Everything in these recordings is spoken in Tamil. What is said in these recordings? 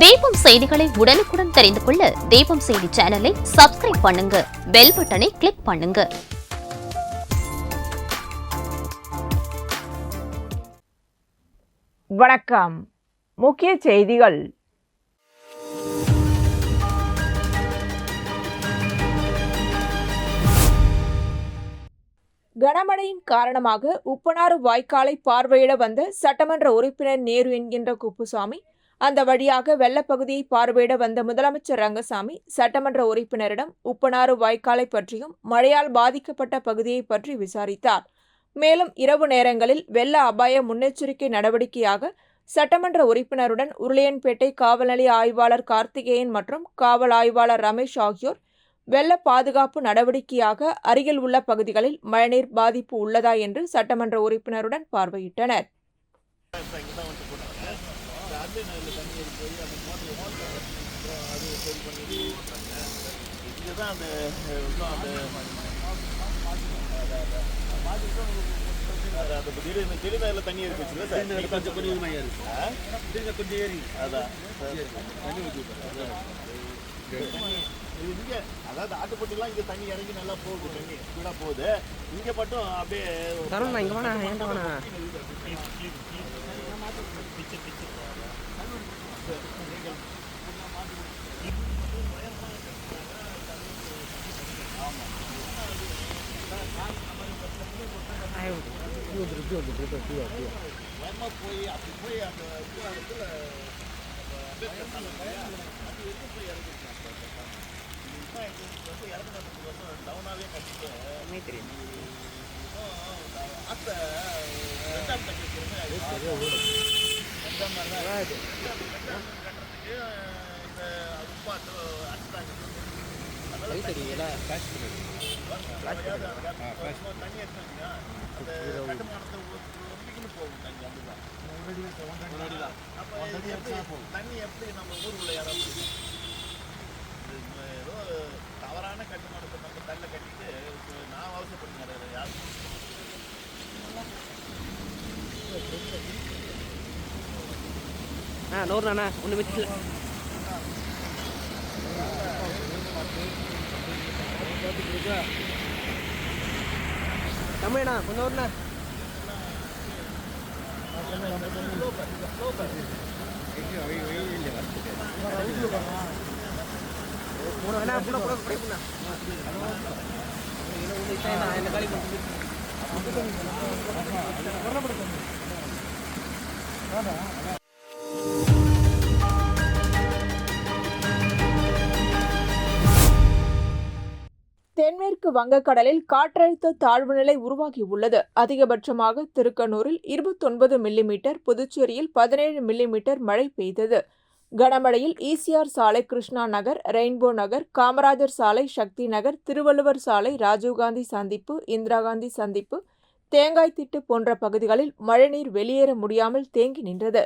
தீபம் செய்திகளை உடனுக்குடன் தெரிந்து கொள்ள தீபம் செய்தி சேனலை சப்ஸ்கிரைப் பண்ணுங்க. பெல் பட்டனை கிளிக் பண்ணுங்க. வணக்கம். முக்கிய செய்திகள். கனமழையின் காரணமாக உப்பனாறு வாய்க்காலை பார்வையிட வந்த சட்டமன்ற உறுப்பினர் நேரு என்கின்ற குப்புசாமி அந்த வழியாக வெள்ளப்பகுதியை பார்வையிட வந்த முதலமைச்சர் ரங்கசாமி சட்டமன்ற உறுப்பினரிடம் உப்பனாறு வாய்க்காலை பற்றியும் மழையால் பாதிக்கப்பட்ட பகுதியை பற்றி விசாரித்தார். மேலும் இரவு நேரங்களில் வெள்ள அபாய முன்னெச்சரிக்கை நடவடிக்கையாக சட்டமன்ற உறுப்பினருடன் உருளையன்பேட்டை காவல் நிலைய ஆய்வாளர் கார்த்திகேயன் மற்றும் காவல் ஆய்வாளர் ரமேஷ் ஆகியோர் வெள்ள பாதுகாப்பு நடவடிக்கையாக அருகில் உள்ள பகுதிகளில் மழைநீர் பாதிப்பு உள்ளதா என்று சட்டமன்ற உறுப்பினருடன் பார்வையிட்டனர். இதுதான் அந்த அந்த அது அந்த திடீர்னு திடீர்னு அதில் தண்ணி இருக்கு வச்சுல சார் கொஞ்சம் கொஞ்சமாக ஏறி கொஞ்சம் ஏறி அதான் தண்ணி ஊற்றி இது இங்கே அதாவது ஆட்டுப்பட்டிலாம் இங்க தண்ணி இறங்கி நல்லா போகுது தண்ணி ஸ்பீடாக போகுது இங்கே மட்டும் அப்படியே தருண் இங்க வேணா ஏன்டா வேணா வேகமா போய் அப்படி இந்த உப்பாட்டு அடிச்சாங்க தண்ணி எடுத்தாங்க அந்த கட்டுமானத்தை ஒப்பிக்கணும் போகும் தண்ணி அப்படிதான். அப்ப இது எப்படி தண்ணி எப்படி நம்ம ஊருக்குள்ள இடம் ஏதோ தவறான கட்டுமானத்தை நம்ம தள்ள கட்டிட்டு நான் அவசரப்படுங்க யாரும் ஆ நூறுண்ணா ஒன்றுமே இல்லை தமிழண்ணா கொஞ்சம் வருண்ணா என்ன காலி வங்கக்கடலில் காற்றழுத்த தாழ்வு நிலை உருவாகியுள்ளது. அதிகபட்சமாக திருக்கனூரில் இருபத்தொன்பது மில்லிமீட்டர் புதுச்சேரியில் பதினேழு மில்லிமீட்டர் மழை பெய்தது. கனமழையில் ஈசிஆர் சாலை கிருஷ்ணா நகர் ரெயின்போ நகர் காமராஜர் சாலை சக்தி நகர் திருவள்ளுவர் சாலை ராஜீவ்காந்தி சந்திப்பு இந்திரா காந்தி சந்திப்பு தேங்காய்த்திட்டு போன்ற பகுதிகளில் மழைநீர் வெளியேற முடியாமல் தேங்கி நின்றது.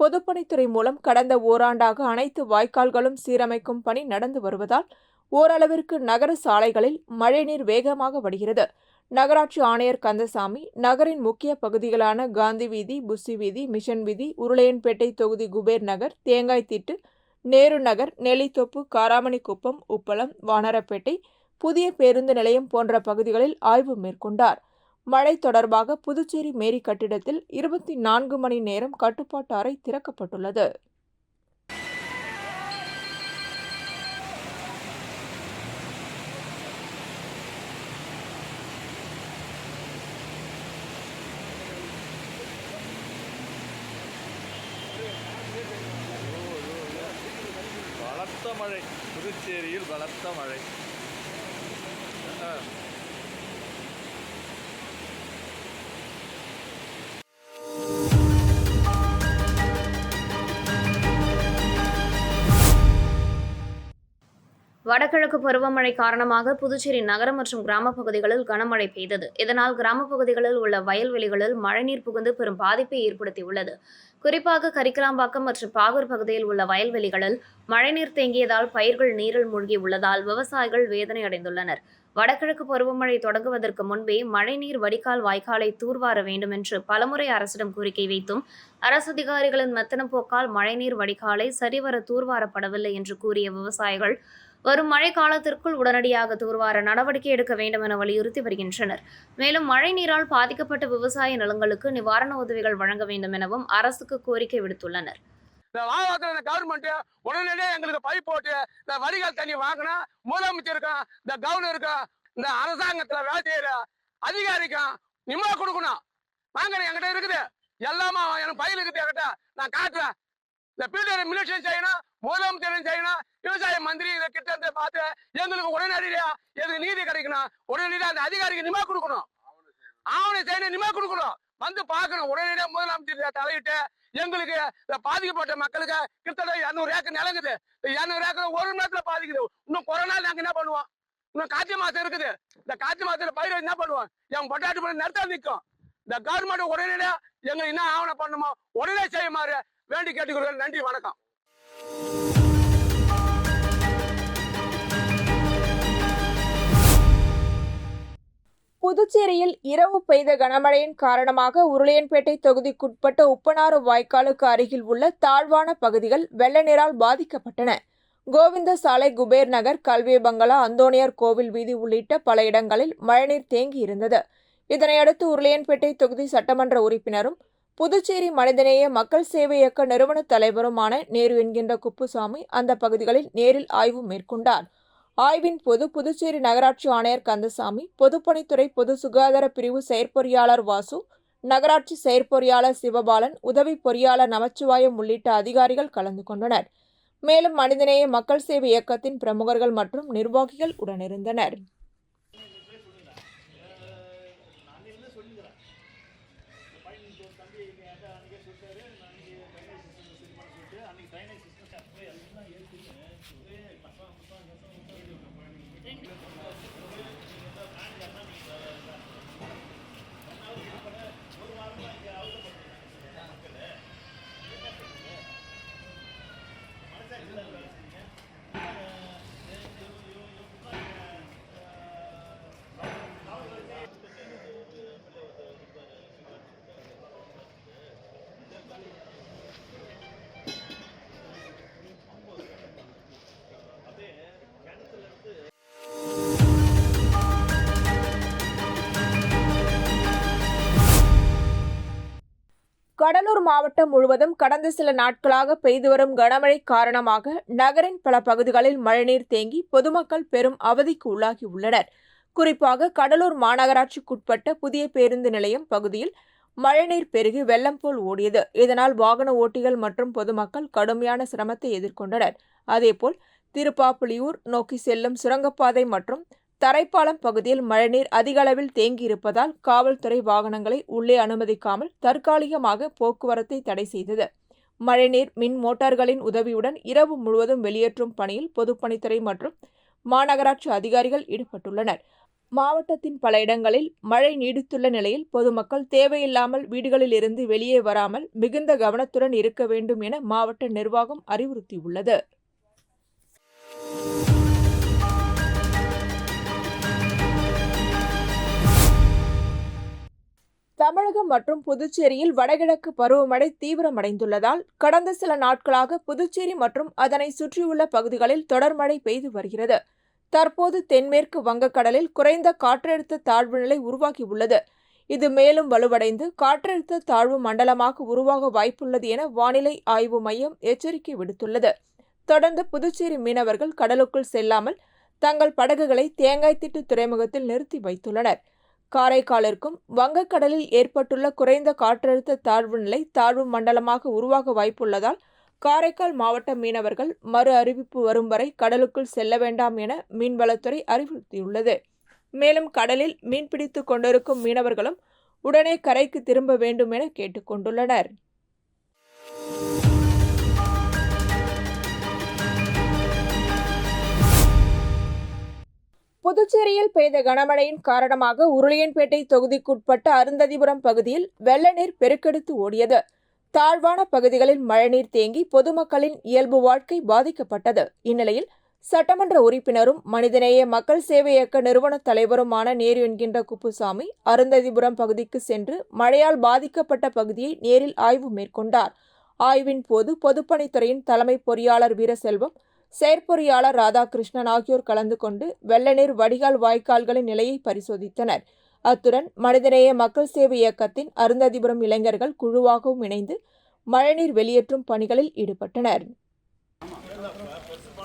பொதுப்பணித்துறை மூலம் கடந்த ஓராண்டாக அனைத்து வாய்க்கால்களும் சீரமைக்கும் பணி நடந்து வருவதால் ஓரளவிற்கு நகர சாலைகளில் மழைநீர் வேகமாக வடிகிறது. நகராட்சி ஆணையர் கந்தசாமி நகரின் முக்கிய பகுதிகளான காந்தி வீதி புஸ்ஸி வீதி மிஷன் வீதி உருளையன்பேட்டை தொகுதி குபேர் நகர் தேங்காய்த்திட்டு நேரு நகர் நெல்லித்தோப்பு காராமணிக்குப்பம் உப்பளம் வானரப்பேட்டை புதிய பேருந்து நிலையம் போன்ற பகுதிகளில் ஆய்வு மேற்கொண்டார். மழை தொடர்பாக புதுச்சேரி மேரி கட்டிடத்தில் இருபத்தி நான்கு மணி நேரம் கட்டுப்பாட்டு அறை திறக்கப்பட்டுள்ளது. பலத்த மழை. புதுச்சேரியில் பலத்த மழை. வடகிழக்கு பருவமழை காரணமாக புதுச்சேரி நகரம் மற்றும் கிராம பகுதிகளில் கனமழை பெய்தது. இதனால் கிராம பகுதிகளில் உள்ள வயல்வெளிகளில் மழைநீர் புகுந்து பெரும் பாதிப்பை ஏற்படுத்தியுள்ளது. குறிப்பாக கரிக்கலாம்பாக்கம் மற்றும் பாகூர் பகுதியில் உள்ள வயல்வெளிகளில் மழைநீர் தேங்கியதால் பயிர்கள் நீரில் மூழ்கி உள்ளதால் விவசாயிகள் வேதனை அடைந்துள்ளனர். வடகிழக்கு பருவமழை தொடங்குவதற்கு முன்பே மழைநீர் வடிகால் வாய்க்காலை தூர்வார வேண்டும் என்று பலமுறை அரசிடம் கோரிக்கை வைத்தும் அரசு அதிகாரிகளின் மெத்தன போக்கால் மழைநீர் வடிகாலை சரிவர தூர்வாரப்படவில்லை என்று கூறிய விவசாயிகள் வரும் மழை காலத்திற்குள் உடனடியாக தூர்வார நடவடிக்கை எடுக்க வேண்டும் என வலியுறுத்தி வருகின்றனர். மேலும் மழை நீரால் பாதிக்கப்பட்ட விவசாய நிலங்களுக்கு நிவாரண உதவிகள் வழங்க வேண்டும் எனவும் அரசுக்கு கோரிக்கை விடுத்துள்ளனர். இந்த வாழ்வாக்கிற கவர்மெண்ட் உடனடியே எங்களுக்கு பைப் போட்டு இந்த வடிகால் தண்ணி வாங்கினா முதலமைச்சருக்கும் இந்த கவர்னருக்கும் இந்த அரசாங்கத்துல வேலை செய்யற அதிகாரிக்கும் நிம்மதி கொடுக்கணும். வாங்க என்கிட்ட இருக்குது. எல்லாமே எனக்கு பயில் இருக்குது என்கிட்ட. நான் காட்டுறேன். இந்த பீட்டர் மினிஸ்டர் செய்யணும்? முதலமைச்சரும் செய்யணும் விவசாய மந்திரி இதை கிட்ட இருந்து பார்த்து எங்களுக்கு உடனடியா எங்களுக்கு நீதி கிடைக்கணும் உடனடியா அந்த அதிகாரிக்கு நிமா கொடுக்கணும். ஆவணம் செய்யணும் நிமா கொடுக்கணும். வந்து பார்க்கணும். உடனடியா முதலமைச்சர் தலையிட்டு எங்களுக்கு இந்த பாதிக்கப்பட்ட மக்களுக்கு கிட்டத்தட்ட இரநூறு ஏக்கர் நிலங்குது இரநூறு ஏக்கர் ஒரு நேரத்துல பாதிக்குது. இன்னும் கொரோனா நாங்க என்ன பண்ணுவோம்? இன்னும் கார்த்திகை மாசம் இருக்குது. இந்த கார்த்திகை மாசத்துல பயிர் என்ன பண்ணுவோம்? என் பொட்டாட்டு பண்ணி நிறுத்த நிற்கும் இந்த கவர்மெண்ட் உடனடியா எங்களுக்கு என்ன ஆவணம் பண்ணுமோ உடனே செய்யுமாறு வேண்டி கேட்டுக்கிறேன் நன்றி வணக்கம். புதுச்சேரியில் இரவு பெய்த கனமழையின் காரணமாக உருளையன்பேட்டை தொகுதிக்குட்பட்ட உப்பனாறு வாய்க்காலுக்கு அருகில் உள்ள தாழ்வான பகுதிகள் வெள்ள நீரால் பாதிக்கப்பட்டன. கோவிந்த சாலை குபேர் நகர் கல்வி பங்களா அந்தோனியார் கோவில் வீதி உள்ளிட்ட பல இடங்களில் மழைநீர் தேங்கி இருந்தது இதனையடுத்து உருளையன்பேட்டை தொகுதி சட்டமன்ற உறுப்பினரும் புதுச்சேரி மனிதநேய மக்கள் சேவை இயக்க நிறுவன தலைவருமான நேரு என்கின்ற குப்புசாமி அந்த பகுதிகளில் நேரில் ஆய்வு மேற்கொண்டார். ஆய்வின் போது புதுச்சேரி நகராட்சி ஆணையர் கந்தசாமி பொதுப்பணித்துறை பொது சுகாதார பிரிவு செயற்பொறியாளர் வாசு நகராட்சி செயற்பொறியாளர் சிவபாலன் உதவி பொறியாளர் நமச்சிவாயம் உள்ளிட்ட அதிகாரிகள் கலந்து கொண்டனர். மேலும் மனிதநேய மக்கள் சேவை இயக்கத்தின் பிரமுகர்கள் மற்றும் நிர்வாகிகள் உடனிருந்தனர். கடலூர் மாவட்டம் முழுவதும் கடந்த சில நாட்களாக பெய்து வரும் கனமழை காரணமாக நகரின் பல பகுதிகளில் மழைநீர் தேங்கி பொதுமக்கள் பெரும் அவதிக்கு உள்ளாகி உள்ளனர். குறிப்பாக கடலூர் மாநகராட்சிக்குட்பட்ட புதிய பேருந்து நிலையம் பகுதியில் மழைநீர் பெருகி வெள்ளம் போல் ஓடியது. இதனால் வாகன ஓட்டிகள் மற்றும் பொதுமக்கள் கடுமையான சிரமத்தை எதிர்கொண்டனர். அதேபோல் திருப்பாப்புலியூர் நோக்கி செல்லும் சுரங்கப்பாதை மற்றும் தரைப்பாலம் பகுதியில் மழைநீர் அதிக அளவில் தேங்கியிருப்பதால் காவல்துறை வாகனங்களை உள்ளே அனுமதிக்காமல் தற்காலிகமாக போக்குவரத்தை தடை செய்தது. மழைநீர் மின் மோட்டார்களின் உதவியுடன் இரவு முழுவதும் வெளியேற்றும் பணியில் பொதுப்பணித்துறை மற்றும் மாநகராட்சி அதிகாரிகள் ஈடுபட்டுள்ளனர். மாவட்டத்தின் பல இடங்களில் மழை நீடித்துள்ள நிலையில் பொதுமக்கள் தேவையில்லாமல் வீடுகளில் இருந்து வெளியே வராமல் மிகுந்த கவனத்துடன் இருக்க வேண்டும் என மாவட்ட நிர்வாகம் அறிவுறுத்தியுள்ளது. தமிழகம் மற்றும் புதுச்சேரியில் வடகிழக்கு பருவமழை தீவிரமடைந்துள்ளதால் கடந்த சில நாட்களாக புதுச்சேரி மற்றும் அதனை சுற்றியுள்ள பகுதிகளில் தொடர் மழை பெய்து வருகிறது. தற்போது தென்மேற்கு வங்கக்கடலில் குறைந்த காற்றழுத்த தாழ்வு நிலை உருவாகியுள்ளது. இது மேலும் வலுவடைந்து காற்றழுத்த தாழ்வு மண்டலமாக உருவாக வாய்ப்புள்ளது என வானிலை ஆய்வு மையம் எச்சரிக்கை விடுத்துள்ளது. தொடர்ந்து புதுச்சேரி மீனவர்கள் கடலுக்குள் செல்லாமல் தங்கள் படகுகளை தேங்காய்த்திட்டு துறைமுகத்தில் நிறுத்தி வைத்துள்ளனர். காரைக்காலிற்கும் வங்கக்கடலில் ஏற்பட்டுள்ள குறைந்த காற்றழுத்த தாழ்வு நிலை தாழ்வு மண்டலமாக உருவாக வாய்ப்புள்ளதால் காரைக்கால் மாவட்ட மீனவர்கள் மறு அறிவிப்பு வரும் வரை கடலுக்குள் செல்ல வேண்டாம் என மீன்வளத்துறை அறிவுறுத்தியுள்ளது. மேலும் கடலில் மீன்பிடித்து கொண்டிருக்கும் மீனவர்களும் உடனே கரைக்கு திரும்ப வேண்டும் என கேட்டுக்கொண்டுள்ளனர் புதுச்சேரியில் பெய்த கனமழையின் காரணமாக உருளியன்பேட்டை தொகுதிக்குட்பட்ட அருந்ததிபுரம் பகுதியில் வெள்ள நீர் பெருக்கெடுத்து ஓடியது. தாழ்வான பகுதிகளில் மழைநீர் தேங்கி பொதுமக்களின் இயல்பு வாழ்க்கை பாதிக்கப்பட்டது. இந்நிலையில் சட்டமன்ற உறுப்பினரும் மனிதநேய மக்கள் சேவை இயக்க நிறுவன தலைவருமான நேரு என்கின்ற குப்புசாமி அருந்ததிபுரம் பகுதிக்கு சென்று மழையால் பாதிக்கப்பட்ட பகுதியை நேரில் ஆய்வு மேற்கொண்டார். ஆய்வின் போது பொதுப்பணித்துறையின் தலைமை பொறியாளர் வீரசெல்வம் செயற்பொறியாளர் ராதாகிருஷ்ணன் ஆகியோர் கலந்து கொண்டு வெள்ளநீர் வடிகால் வாய்க்கால்களின் நிலையை பரிசோதித்தனர். அத்துடன் மனிதநேய மக்கள் சேவை இயக்கத்தின் அருந்ததிபுரம் இளைஞர்கள் குழுவாகவும் இணைந்து மழைநீர் வெளியேற்றும் பணிகளில் ஈடுபட்டனர்.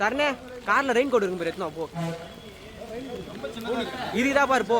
தரணே கார்ல ரெயின் கோட் இருக்கும் பாரு எத்தனை போ. இதுதான் பாரு போ.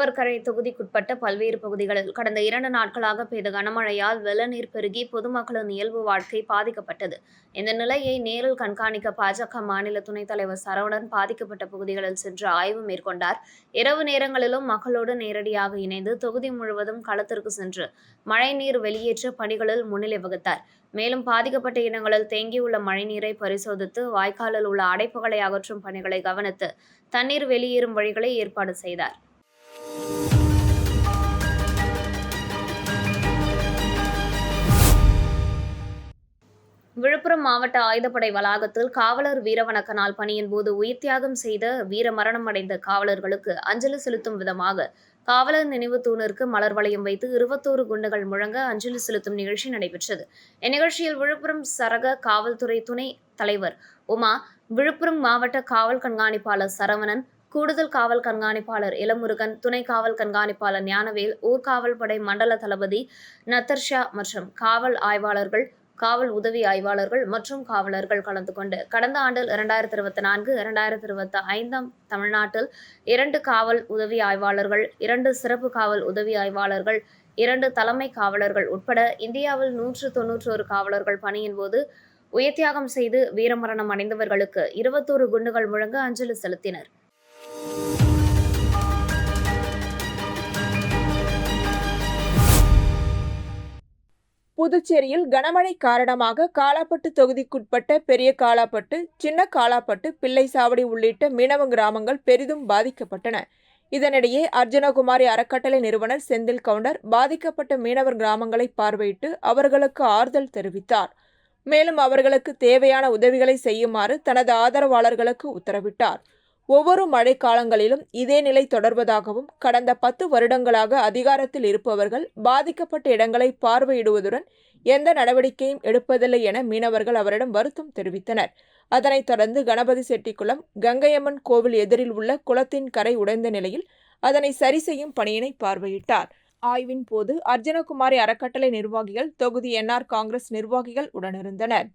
உழவர்கரை தொகுதிக்குட்பட்ட பல்வேறு பகுதிகளில் கடந்த இரண்டு நாட்களாக பெய்த கனமழையால் வெள்ளநீர் பெருகி பொதுமக்களின் இயல்பு வாழ்க்கை பாதிக்கப்பட்டது. இந்த நிலையை நேரில் கண்காணிக்க பாஜக மாநில துணைத் தலைவர் சரவணன் பாதிக்கப்பட்ட பகுதிகளில் சென்று ஆய்வு மேற்கொண்டார். இரவு நேரங்களிலும் மக்களோடு நேரடியாக இணைந்து தொகுதி முழுவதும் களத்திற்கு சென்று மழைநீர் வெளியேற்ற பணிகளில் முன்னிலை வகுத்தார். மேலும் பாதிக்கப்பட்ட இடங்களில் தேங்கியுள்ள மழைநீரை பரிசோதித்து வாய்க்காலில் உள்ள அடைப்புகளை அகற்றும் பணிகளை கவனித்து தண்ணீர் வெளியேறும் வழிகளை ஏற்பாடு செய்தார். விழுப்புரம் மாவட்ட ஆயுதப்படை வளாகத்தில் காவலர் வீரவணக்க நாள் பணியின் போது உயிர் தியாகம் செய்த வீர மரணம் அடைந்த காவலர்களுக்கு அஞ்சலி செலுத்தும் விதமாக காவலர் நினைவு தூணிற்கு மலர் வளையம் வைத்து இருபத்தோரு குண்டுகள் முழங்க அஞ்சலி செலுத்தும் நிகழ்ச்சி நடைபெற்றது. இந்நிகழ்ச்சியில் விழுப்புரம் சரக காவல்துறை துணை தலைவர் உமா விழுப்புரம் மாவட்ட காவல் கண்காணிப்பாளர் சரவணன் கூடுதல் காவல் கண்காணிப்பாளர் இளமுருகன் துணை காவல் கண்காணிப்பாளர் ஞானவேல் ஊர்காவல் படை மண்டல தளபதி நத்தர்ஷா மற்றும் காவல் ஆய்வாளர்கள் காவல் உதவி ஆய்வாளர்கள் மற்றும் காவலர்கள் கலந்து கொண்டு கடந்த ஆண்டில் இரண்டாயிரத்தி இருபத்தி நான்கு இரண்டாயிரத்தி இருபத்தி ஐந்தாம் தமிழ்நாட்டில் இரண்டு காவல் உதவி ஆய்வாளர்கள் இரண்டு சிறப்பு காவல் உதவி ஆய்வாளர்கள் இரண்டு தலைமை காவலர்கள் உட்பட இந்தியாவில் நூற்று தொன்னூற்றோரு காவலர்கள் பணியின் போது உயர்த்தியாகம் செய்து வீரமரணம் அடைந்தவர்களுக்கு இருபத்தோரு குண்டுகள் முழங்க அஞ்சலி செலுத்தினர். புதுச்சேரியில் கனமழை காரணமாக காலாப்பட்டு தொகுதிக்குட்பட்ட பெரிய காலாப்பட்டு சின்ன காலாப்பட்டு பிள்ளைசாவடி உள்ளிட்ட மீனவ கிராமங்கள் பெரிதும் பாதிக்கப்பட்டன. இதனிடையே அர்ஜுனகுமாரி அறக்கட்டளை நிறுவனர் செந்தில் கவுண்டர் பாதிக்கப்பட்ட மீனவர் கிராமங்களை பார்வையிட்டு அவர்களுக்கு ஆறுதல் தெரிவித்தார். மேலும் அவர்களுக்கு தேவையான உதவிகளை செய்யுமாறு தனது ஆதரவாளர்களுக்கு உத்தரவிட்டார். ஒவ்வொரு மழைக்காலங்களிலும் இதே நிலை தொடர்வதாகவும் கடந்த பத்து வருடங்களாக அதிகாரத்தில் இருப்பவர்கள் பாதிக்கப்பட்ட இடங்களை பார்வையிடுவதுடன் எந்த நடவடிக்கையும் எடுப்பதில்லை என மீனவர்கள் அவரிடம் வருத்தம் தெரிவித்தனர். அதனைத் தொடர்ந்து கணபதி செட்டிக்குளம் கங்கையம்மன் கோவில் எதிரில் உள்ள குளத்தின் கரை உடைந்த நிலையில் அதனை சரி செய்யும் பணியினை பார்வையிட்டார். ஆய்வின் போது அர்ஜுனகுமாரி அறக்கட்டளை நிர்வாகிகள் தொகுதி என்ஆர் காங்கிரஸ் நிர்வாகிகள் உடனிருந்தனர்.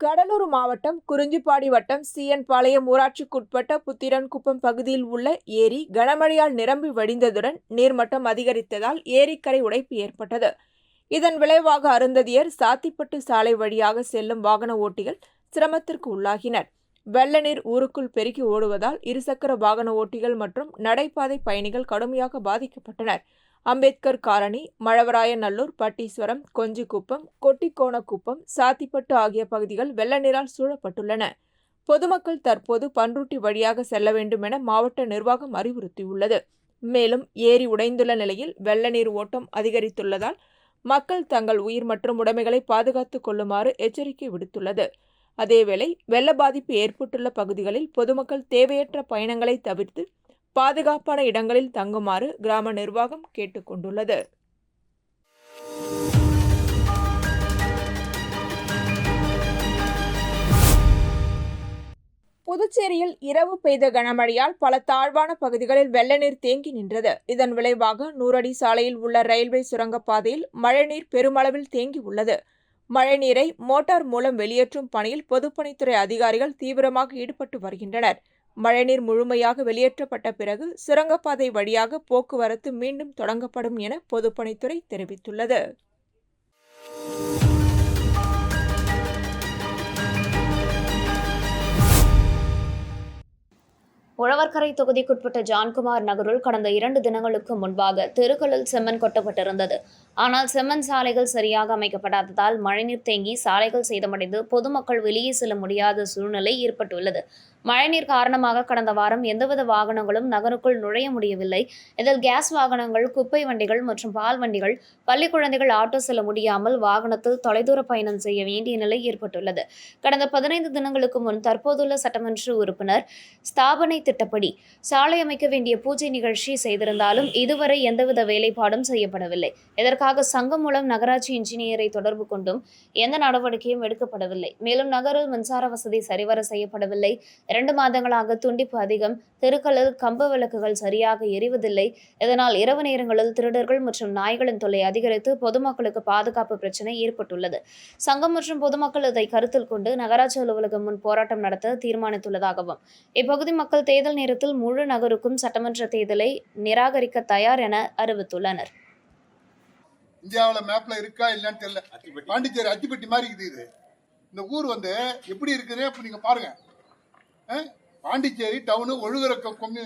கடலூர் மாவட்டம் குறிஞ்சிப்பாடி வட்டம் சிஎன் பாளையம் ஊராட்சிக்குட்பட்ட புத்திரன்குப்பம் பகுதியில் உள்ள ஏரி கனமழையால் நிரம்பி வடிந்ததுடன் நீர்மட்டம் அதிகரித்ததால் ஏரிக்கரை உடைப்பு ஏற்பட்டது. இதன் விளைவாக அருந்ததியர் சாத்திப்பட்டு சாலை வழியாக செல்லும் வாகன ஓட்டிகள் சிரமத்திற்கு உள்ளாகினர். வெள்ள நீர் ஊருக்குள் பெருகி ஓடுவதால் இருசக்கர வாகன ஓட்டிகள் மற்றும் நடைபாதை பயணிகள் கடுமையாக பாதிக்கப்பட்டனர். அம்பேத்கர் காலனி மழவராயநல்லூர் பட்டீஸ்வரம் கொஞ்சிக்குப்பம் கொட்டிக்கோணக்குப்பம் சாத்திப்பட்டு ஆகிய பகுதிகள் வெள்ள நீரால் சூழப்பட்டுள்ளன. பொதுமக்கள் தற்போது பன்ருட்டி வழியாக செல்ல வேண்டும் என மாவட்ட நிர்வாகம் அறிவுறுத்தியுள்ளது. மேலும் ஏரி உடைந்துள்ள நிலையில் வெள்ள நீர் ஓட்டம் அதிகரித்துள்ளதால் மக்கள் தங்கள் உயிர் மற்றும் உடைமைகளை பாதுகாத்துக் கொள்ளுமாறு எச்சரிக்கை விடுத்துள்ளது. அதேவேளை வெள்ள பாதிப்பு ஏற்பட்டுள்ள பகுதிகளில் பொதுமக்கள் தேவையற்ற பயணங்களை தவிர்த்து பாதுகாப்பான இடங்களில் தங்குமாறு கிராம நிர்வாகம் கேட்டுக்கொண்டுள்ளது புதுச்சேரியில் இரவு பெய்த கனமழையால் பல தாழ்வான பகுதிகளில் வெள்ள நீர் தேங்கி நின்றது. இதன் விளைவாக நூறடி சாலையில் உள்ள ரயில்வே சுரங்கப்பாதையில் மழைநீர் பெருமளவில் தேங்கி உள்ளது. மழைநீரை மோட்டார் மூலம் வெளியேற்றும் பணியில் பொதுப்பணித்துறை அதிகாரிகள் தீவிரமாக ஈடுபட்டு வருகின்றனர். மழைநீர் முழுமையாக வெளியேற்றப்பட்ட பிறகு சுரங்கப்பாதை வழியாக போக்குவரத்து மீண்டும் தொடங்கப்படும் என பொதுப்பணித்துறை தெரிவித்துள்ளது. உழவர்கரை தொகுதிக்குட்பட்ட ஜான்குமார் நகரில் கடந்த இரண்டு தினங்களுக்கு முன்பாக தெருக்களில் செம்மண் கொட்டப்பட்டிருந்தது. ஆனால் செம்மண் சாலைகள் சரியாக அமைக்கப்படாததால் மழைநீர் தேங்கி சாலைகள் சேதமடைந்து பொதுமக்கள் வெளியே செல்ல முடியாத சூழ்நிலை ஏற்பட்டுள்ளது. மழைநீர் காரணமாக கடந்த வாரம் எந்தவித வாகனங்களும் நகருக்குள் நுழைய முடியவில்லை. இதில் கேஸ் வாகனங்கள் குப்பை வண்டிகள் மற்றும் பால் வண்டிகள் பள்ளி குழந்தைகள் ஆட்டோ செல்ல முடியாமல் வாகனத்தில் தொலைதூர பயணம் செய்ய வேண்டிய நிலை ஏற்பட்டுள்ளது. கடந்த பதினைந்து தினங்களுக்கு முன் தற்போதுள்ள சட்டமன்ற உறுப்பினர் ஸ்தாபனை திட்டப்படி சாலை அமைக்க வேண்டிய பூஜை நிகழ்ச்சி செய்திருந்தாலும் இதுவரை எந்தவித வேலைப்பாடும் செய்யப்படவில்லை. இதற்காக சங்கம் மூலம் நகராட்சி இன்ஜினியரை தொடர்பு கொண்டும் எந்த நடவடிக்கையும் எடுக்கப்படவில்லை. மேலும் நகரில் மின்சார வசதி சரிவர செய்யப்படவில்லை இரண்டு மாதங்களாக துண்டிப்பு அதிகம். தெருக்களில் கம்ப விளக்குகள் சரியாக எரிவதில்லை. இதனால் இரவு நேரங்களில் திருடர்கள் மற்றும் நாய்களின் தொல்லை அதிகரித்து பொதுமக்களுக்கு பாதுகாப்பு பிரச்சனை ஏற்பட்டுள்ளது. சங்கம் மற்றும் பொதுமக்கள் இதை கருத்தில் கொண்டு நகராட்சி அலுவலகம் முன் போராட்டம் நடத்த தீர்மானித்துள்ளதாகவும் இப்பகுதி மக்கள் தேர்தல் நேரத்தில் முழு நகருக்கும் சட்டமன்ற தேர்தலை நிராகரிக்க தயார் என அறிவித்துள்ளனர். இந்தியாவில் மேப்ல இருக்கா இல்லைன்னு தெரியல. பாண்டிச்சேரி அத்திப்பட்டி மாதிரி இருக்குது இது. இந்த ஊர் வந்து எப்படி இருக்குது அப்ப நீங்க பாருங்க. அஹ், பாண்டிச்சேரி டவுனு ஒழுகுற கொம்மி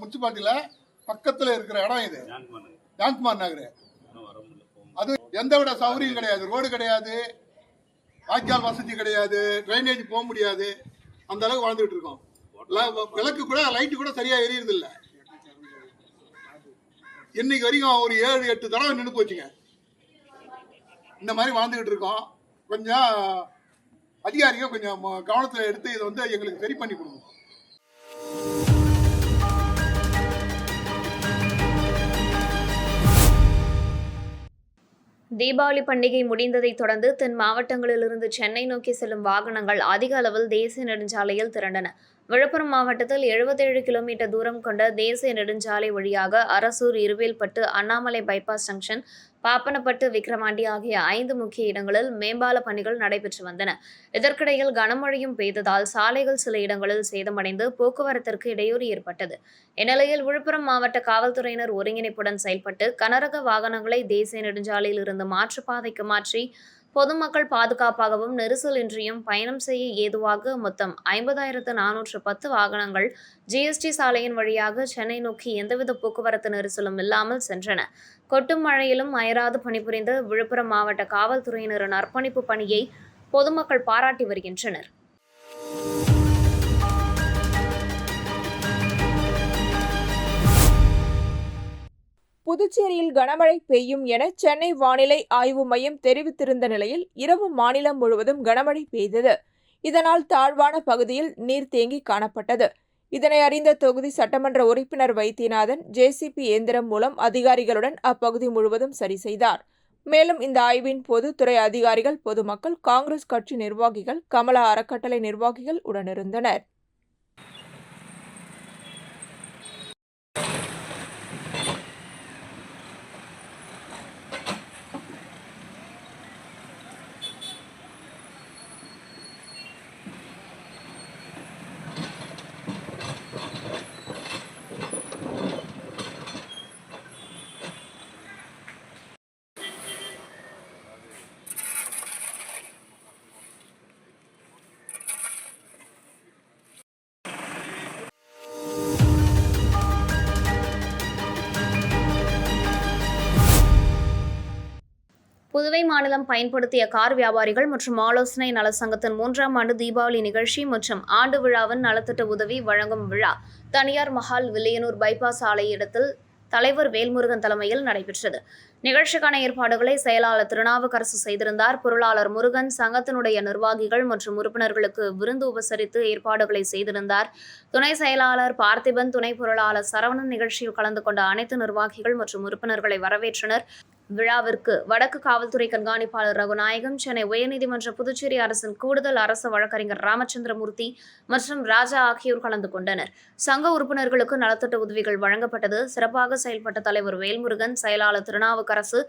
முனிசிபாலிட்டியில் பக்கத்தில் இருக்கிற இடம் இது. ஜான்குமார் நகர். அது எந்த விட சௌகரியம் கிடையாது ரோடு கிடையாது வாய்க்கால் வசதி கிடையாது ட்ரைனேஜ் போக முடியாது. அந்த அளவுக்கு வாழ்ந்துட்டு இருக்கோம். விளக்கு கூட லைட்டு கூட சரியா எரியுறது இல்ல. இன்னைக்கு வரைக்கும் ஒரு ஏழு எட்டு தடவை நின்று போச்சுங்க. இந்த மாதிரி வாழ்ந்துகிட்டு இருக்கோம். கொஞ்சம் அதிகாரிகள் கொஞ்சம் ம- எடுத்து இதை வந்து எங்களுக்கு சரி பண்ணி கொடுங்க. தீபாவளி பண்டிகை முடிந்ததைத் தொடர்ந்து தென் மாவட்டங்களிலிருந்து சென்னை நோக்கி செல்லும் வாகனங்கள் அதிக அளவில் தேசிய நெடுஞ்சாலையில் திரண்டன. விழுப்புரம் மாவட்டத்தில் 77 கிலோமீட்டர் தூரம் கொண்ட தேசிய நெடுஞ்சாலை வழியாக அரசூர் இருவேல்பட்டு அண்ணாமலை பைபாஸ் ஜங்ஷன் பாப்பனப்பட்டு விக்கிரவாண்டி ஆகிய ஐந்து முக்கிய இடங்களில் மேம்பால பணிகள் நடைபெற்று வந்தன. இதற்கிடையில் கனமழையும் பெய்ததால் சாலைகள் சில இடங்களில் சேதமடைந்து போக்குவரத்திற்கு இடையூறு ஏற்பட்டது. இந்நிலையில் விழுப்புரம் மாவட்ட காவல்துறையினர் ஒருங்கிணைப்புடன் செயல்பட்டு கனரக வாகனங்களை தேசிய நெடுஞ்சாலையில் இருந்து மாற்றுப்பாதைக்கு மாற்றி பொதுமக்கள் பாதுகாப்பாகவும் நெரிசலின்றியும் பயணம் செய்ய ஏதுவாக மொத்தம் ஐம்பதாயிரத்து நானூற்று பத்து வாகனங்கள் ஜிஎஸ்டி சாலையின் வழியாக சென்னை நோக்கி எந்தவித போக்குவரத்து நெரிசலும் இல்லாமல் சென்றன. கொட்டும் மழையிலும் அயராது பணிபுரிந்த விழுப்புரம் மாவட்ட காவல்துறையினரின் அர்ப்பணிப்பு பணியை பொதுமக்கள் பாராட்டி வருகின்றனர். புதுச்சேரியில் கனமழை பெய்யும் என சென்னை வானிலை ஆய்வு மையம் தெரிவித்திருந்த நிலையில் இரவு மாநிலம் முழுவதும் கனமழை பெய்தது. இதனால் தாழ்வான பகுதியில் நீர் தேங்கி காணப்பட்டது. இதனை அறிந்த தொகுதி சட்டமன்ற உறுப்பினர் வைத்தியநாதன் ஜேசிபி இயந்திரம் மூலம் அதிகாரிகளுடன் அப்பகுதி முழுவதும் சரி செய்தார். மேலும் இந்த ஆய்வின் போது துறை அதிகாரிகள் பொதுமக்கள் காங்கிரஸ் கட்சி நிர்வாகிகள் கமலா அறக்கட்டளை நிர்வாகிகள் உடனிருந்தனர். மாநிலம் பயன்படுத்திய கார் வியாபாரிகள் மற்றும் ஆலோசனை நல சங்கத்தின் மூன்றாம் ஆண்டு தீபாவளி நிகழ்ச்சி மற்றும் ஆண்டு விழாவின் நலத்திட்ட உதவி வழங்கும் விழா தனியார் மஹால் வில்லியனூர் பைபாஸ் ஆலை இடத்தில் தலைவர் வேல்முருகன் தலைமையில் நடைபெற்றது. நிகழ்ச்சிக்கான ஏற்பாடுகளை செயலாளர் திருநாவுக்கரசு செய்திருந்தார். பொருளாளர் முருகன் சங்கத்தினுடைய நிர்வாகிகள் மற்றும் உறுப்பினர்களுக்கு விருந்து உபசரித்து ஏற்பாடுகளை செய்திருந்தார். துணை செயலாளர் பார்த்திபன் துணை பொருளாளர் சரவணன் நிகழ்ச்சியில் கலந்து கொண்ட அனைத்து நிர்வாகிகள் மற்றும் உறுப்பினர்களை வரவேற்றனர். விழாவிற்கு வடக்கு காவல்துறை கண்காணிப்பாளர் ரகுநாயகம் சென்னை உயர்நீதிமன்ற புதுச்சேரி அரசின் கூடுதல் அரசு வழக்கறிஞர் ராமச்சந்திரமூர்த்தி மற்றும் ராஜா ஆகியோர் கலந்து கொண்டனர். சங்க உறுப்பினர்களுக்கு நலத்திட்ட உதவிகள் வழங்கப்பட்டது. சிறப்பாக செயல்பட்ட தலைவர் வேல்முருகன் செயலாளர் திருநாவுக்கரசு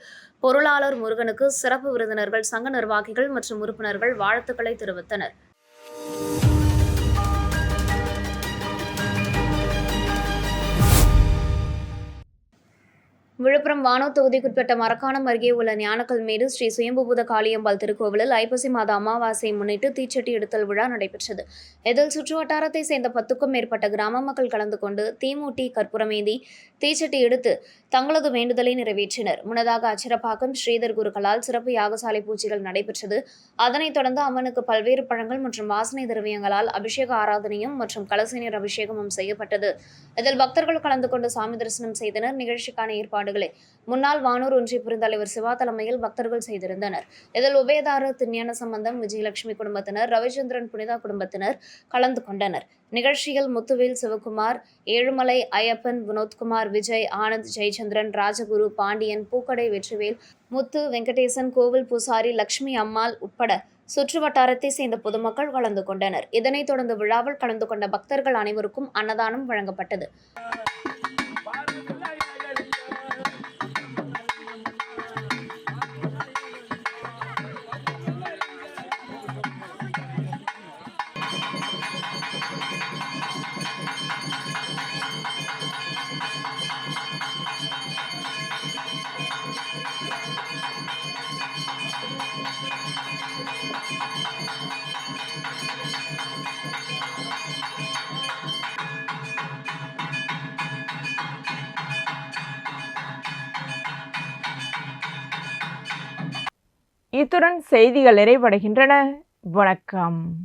பொருளாளர் முருகனுக்கு சிறப்பு விருந்தினர்கள் சங்க நிர்வாகிகள் மற்றும் உறுப்பினர்கள் வாழ்த்துக்களை தெரிவித்தனர். விழுப்புரம் வானூர் தொகுதிக்குட்பட்ட மரக்காணம் அருகே உள்ள ஞானக்கல்மேடு ஸ்ரீ சுயம்புபூத காளியம்பாள் திருக்கோவிலில் ஐப்பசி மாத அமாவாசையை முன்னிட்டு தீச்சட்டி எடுத்தல் விழா நடைபெற்றது. இதில் சுற்றுவட்டாரத்தை சேர்ந்த பத்துக்கும் மேற்பட்ட கிராம மக்கள் கலந்து கொண்டு தீமூட்டி கற்பூரமேந்தி தீச்சட்டி எடுத்து தங்களது வேண்டுதலை நிறைவேற்றினர். முன்னதாக அச்சிரப்பாக்கம் ஸ்ரீதர் குருக்களால் சிறப்பு யாகசாலை பூஜைகள் நடைபெற்றது. அதனைத் தொடர்ந்து அம்மனுக்கு பல்வேறு பழங்கள் மற்றும் வாசனை திரவியங்களால் அபிஷேக ஆராதனையும் மற்றும் கலசநீர் அபிஷேகமும் செய்யப்பட்டது. இதில் பக்தர்கள் கலந்து கொண்டு சாமி தரிசனம் செய்தனர். நிகழ்ச்சிக்கான ஏற்பாடு வழிபாடுகளை முன்னாள் வானூர் ஒன்றிய பெருந்தலைவர் சிவா தலைமையில் பக்தர்கள் செய்திருந்தனர். இதில் உபயதாரர் திருஞான சம்பந்தம் விஜயலட்சுமி குடும்பத்தினர் ரவிச்சந்திரன் புனிதா குடும்பத்தினர் கலந்து கொண்டனர். நிகழ்ச்சியில் முத்துவேல் சிவகுமார் ஏழுமலை ஐயப்பன் வினோத்குமார் விஜய் ஆனந்த் ஜெயச்சந்திரன் ராஜகுரு பாண்டியன் பூக்கடை வெற்றிவேல் முத்து வெங்கடேசன் கோவில் பூசாரி லட்சுமி அம்மாள் உட்பட சுற்று வட்டாரத்தை சேர்ந்த பொதுமக்கள் கலந்து கொண்டனர். இதனைத் தொடர்ந்து விழாவில் கலந்து கொண்ட பக்தர்கள் அனைவருக்கும் அன்னதானம் வழங்கப்பட்டது. செய்திகள் நிறைவடைகின்றன. வணக்கம்.